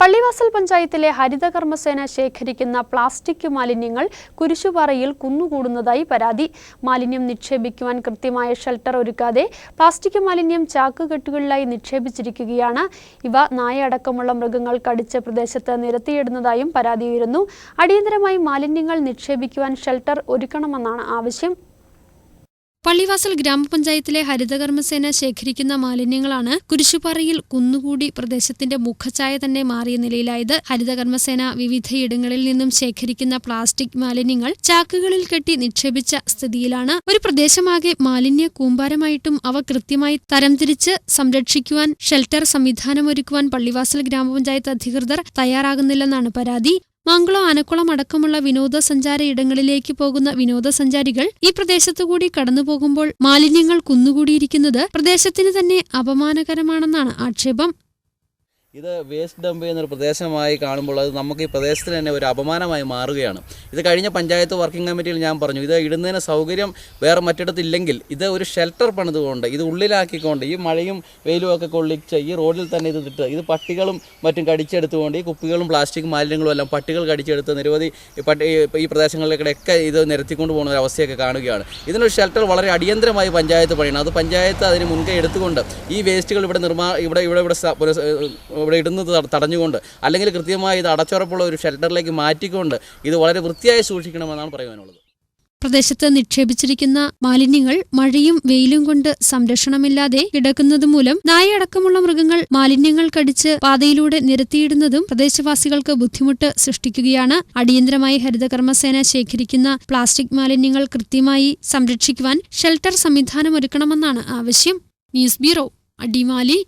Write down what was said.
പള്ളിവാസൽ പഞ്ചായത്തിലെ ഹരിതകർമ്മസേന ശേഖരിക്കുന്ന പ്ലാസ്റ്റിക് മാലിന്യങ്ങൾ കുരിശുപാറയിൽ കുന്നുകൂടുന്നതായി പരാതി. മാലിന്യം നിക്ഷേപിക്കുവാൻ കൃത്യമായ ഷെൽട്ടർ ഒരുക്കാതെ പ്ലാസ്റ്റിക് മാലിന്യം ചാക്കുകെട്ടുകളിലായി നിക്ഷേപിച്ചിരിക്കുകയാണ്. ഇവ നായ അടക്കമുള്ള മൃഗങ്ങൾ കടിച്ച പ്രദേശത്ത് നിരത്തിയിടുന്നതായും പരാതി ഉയരുന്നു. അടിയന്തരമായി മാലിന്യങ്ങൾ നിക്ഷേപിക്കുവാൻ ഷെൽട്ടർ ഒരുക്കണമെന്നാണ് ആവശ്യം. പള്ളിവാസൽ ഗ്രാമപഞ്ചായത്തിലെ ഹരിതകർമ്മസേന ശേഖരിക്കുന്ന മാലിന്യങ്ങളാണ് കുരിശുപാറയിൽ കുന്നുകൂടി പ്രദേശത്തിന്റെ മുഖഛായ തന്നെ മാറിയ നിലയിലായത്. ഹരിതകർമ്മസേന വിവിധയിടങ്ങളിൽ നിന്നും ശേഖരിക്കുന്ന പ്ലാസ്റ്റിക് മാലിന്യങ്ങൾ ചാക്കുകളിൽ കെട്ടി നിക്ഷേപിച്ച സ്ഥിതിയിലാണ്. ഒരു പ്രദേശമാകെ മാലിന്യ കൂമ്പാരമായിട്ടും അവ കൃത്യമായി തരംതിരിച്ച് സംരക്ഷിക്കുവാൻ ഷെൽട്ടർ സംവിധാനമൊരുക്കുവാൻ പള്ളിവാസൽ ഗ്രാമപഞ്ചായത്ത് അധികൃതർ തയ്യാറാകുന്നില്ലെന്നാണ് പരാതി. മംഗളം ആനക്കുളം അടക്കമുള്ള വിനോദസഞ്ചാര ഇടങ്ങളിലേക്ക് പോകുന്ന വിനോദസഞ്ചാരികൾ ഈ പ്രദേശത്തുകൂടി കടന്നുപോകുമ്പോൾ മാലിന്യങ്ങൾ കുന്നുകൂടിയിരിക്കുന്നത് പ്രദേശത്തിന് തന്നെ അപമാനകരമാണെന്നാണ് ആക്ഷേപം. ഇത് വേസ്റ്റ് ഡംപ് ചെയ്യുന്നൊരു പ്രദേശമായി കാണുമ്പോൾ അത് നമുക്ക് ഈ പ്രദേശത്തിന് തന്നെ ഒരു അപമാനമായി മാറുകയാണ്. ഇത് കഴിഞ്ഞ പഞ്ചായത്ത് വർക്കിംഗ് കമ്മിറ്റിയിൽ ഞാൻ പറഞ്ഞു ഇത് ഇടുന്നതിന് സൗകര്യം വേറെ മറ്റിടത്തില്ലെങ്കിൽ ഇത് ഒരു ഷെൽട്ടർ പണിതുകൊണ്ട് ഇത് ഉള്ളിലാക്കിക്കൊണ്ട് ഈ മഴയും വെയിലും ഒക്കെ കൊള്ളിച്ച് ഈ റോഡിൽ തന്നെ ഇത് ഇട്ട് ഇത് പട്ടികളും മറ്റും കടിച്ചെടുത്തുകൊണ്ട് ഈ കുപ്പികളും പ്ലാസ്റ്റിക് മാലിന്യങ്ങളും എല്ലാം പട്ടികൾ കടിച്ചെടുത്ത് നിരവധി പട്ടി ഈ പ്രദേശങ്ങളിലേക്കൊക്കെ ഇത് നിരത്തിക്കൊണ്ട് പോകുന്ന ഒരു അവസ്ഥയൊക്കെ കാണുകയാണ്. ഇതിനൊരു ഷെൽട്ടർ വളരെ അടിയന്തരമായി പഞ്ചായത്ത് പണിയണം. അത് പഞ്ചായത്ത് അതിന് മുൻകൈ എടുത്തുകൊണ്ട് ഈ വേസ്റ്റുകൾ ഇവിടെ നിർമ്മാ ഇവിടെ ഇവിടെ ഇവിടെ ഇവിടെ ഇടുന്നത് തടഞ്ഞുകൊണ്ട് അല്ലെങ്കിൽ കൃത്യമായി ഇത് അടച്ചുറപ്പുള്ള ഒരു ഷെൽട്ടറിലേക്ക് മാറ്റിക്കൊണ്ട് ഇത് വളരെ വൃത്തിയായി സൂക്ഷിക്കണമെന്നാണ് പറയുവാനുള്ളത്. പ്രദേശത്ത് നിക്ഷേപിച്ചിരിക്കുന്ന മാലിന്യങ്ങൾ മഴയും വെയിലും കൊണ്ട് സംരക്ഷണമില്ലാതെ കിടക്കുന്നത് മൂലം നായയടക്കമുള്ള മൃഗങ്ങൾ മാലിന്യങ്ങൾ കടിച്ച് പാതയിലൂടെ നിരത്തിയിടുന്നതും പ്രദേശവാസികൾക്ക് ബുദ്ധിമുട്ട് സൃഷ്ടിക്കുകയാണ്. അടിയന്തരമായി ഹരിതകർമ്മസേന ശേഖരിക്കുന്ന പ്ലാസ്റ്റിക് മാലിന്യങ്ങൾ കൃത്യമായി സംരക്ഷിക്കുവാൻ ഷെൽട്ടർ സംവിധാനമൊരുക്കണമെന്നാണ് ആവശ്യം. News bureau Adimali.